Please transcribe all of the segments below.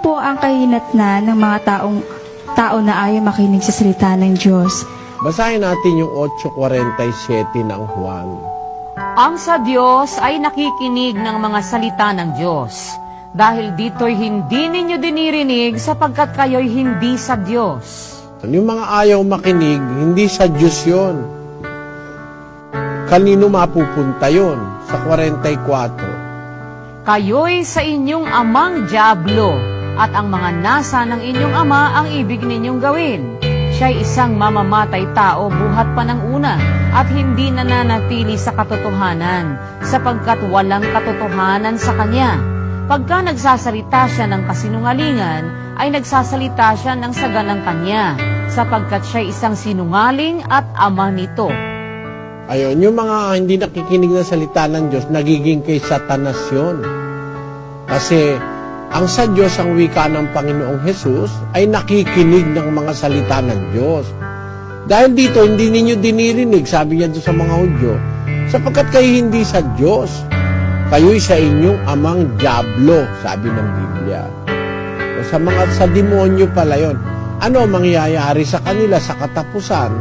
po ang kahinatnan ng mga taong tao na ayaw makinig sa salita ng Diyos? Basahin natin yung 8.47 ng Juan. Ang sa Diyos ay nakikinig ng mga salita ng Diyos. Dahil dito'y hindi ninyo dinirinig sapagkat kayo'y hindi sa Diyos. Yung mga ayaw makinig, hindi sa Diyos yun. Kanino mapupunta yon Sa 44. Kayo'y sa inyong amang Diablo, at ang mga nasa ng inyong ama ang ibig ninyong gawin. Siya'y isang mamamatay tao buhat pa ng una, at hindi nananatili sa katotohanan, sapagkat walang katotohanan sa kanya. Pagka nagsasalita siya ng kasinungalingan, ay nagsasalita siya ng saga ng kanya, sapagkat siya'y isang sinungaling at ama nito. Ayun, yung mga hindi nakikinig ng salita ng Diyos, nagiging kay Satanas yun. Kasi ang sa Diyos, ang wika ng Panginoong Hesus, ay nakikinig ng mga salita ng Diyos. Dahil dito, hindi ninyo dinirinig, sabi niya doon sa mga Hudyo, sapagkat kayo hindi sa Diyos. Kayo'y sa inyong amang Diablo, sabi ng Biblia. O sa mga sa demonyo pala yon. Ano ang mangyayari sa kanila sa katapusan?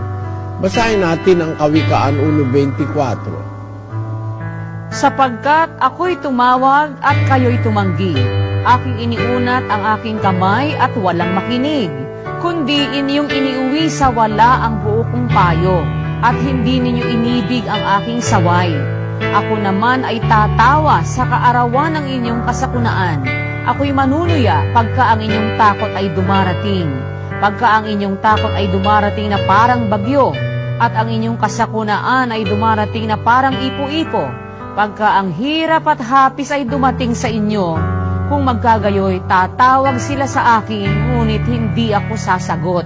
Basahin natin ang Kawikaan 1.24. Sapagkat ako'y tumawag at kayo'y tumanggi. Aking iniunat ang aking kamay at walang makinig. Kundi inyong iniuwi sa wala ang buo kong payo at hindi ninyo inibig ang aking saway. Ako naman ay tatawa sa kaarawan ng inyong kasakunaan. Ako'y manunuya pagka ang inyong takot ay dumarating. Pagka ang inyong takot ay dumarating na parang bagyo at ang inyong kasakunaan ay dumarating na parang ipo-ipo. Pagka ang hirap at hapis ay dumating sa inyo, kung magkagayoy, tatawag sila sa akin, ngunit hindi ako sasagot.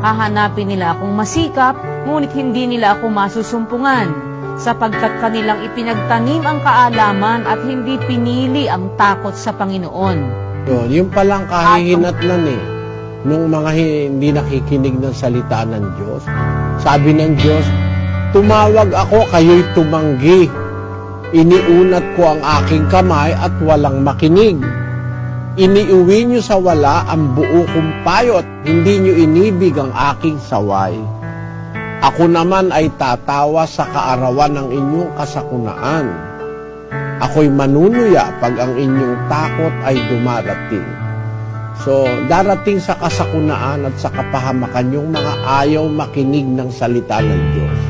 Hahanapin nila akong masikap, ngunit hindi nila ako masusumpungan, sapagkat kanilang ipinagtanim ang kaalaman at hindi pinili ang takot sa Panginoon. Yun, yung palang kahihinatnan eh, nung mga hi- hindi nakikinig ng salita ng Diyos. Sabi ng Diyos, tumawag ako, kayo'y tumanggi. Iniunat ko ang aking kamay at walang makinig. Iniuwi niyo sa wala ang buo kong payo at hindi niyo inibig ang aking saway. Ako naman ay tatawa sa kaarawan ng inyong kasakunaan. Ako'y manunuya pag ang inyong takot ay dumarating. So, darating sa kasakunaan at sa kapahamakan yung mga ayaw makinig ng salita ng Diyos.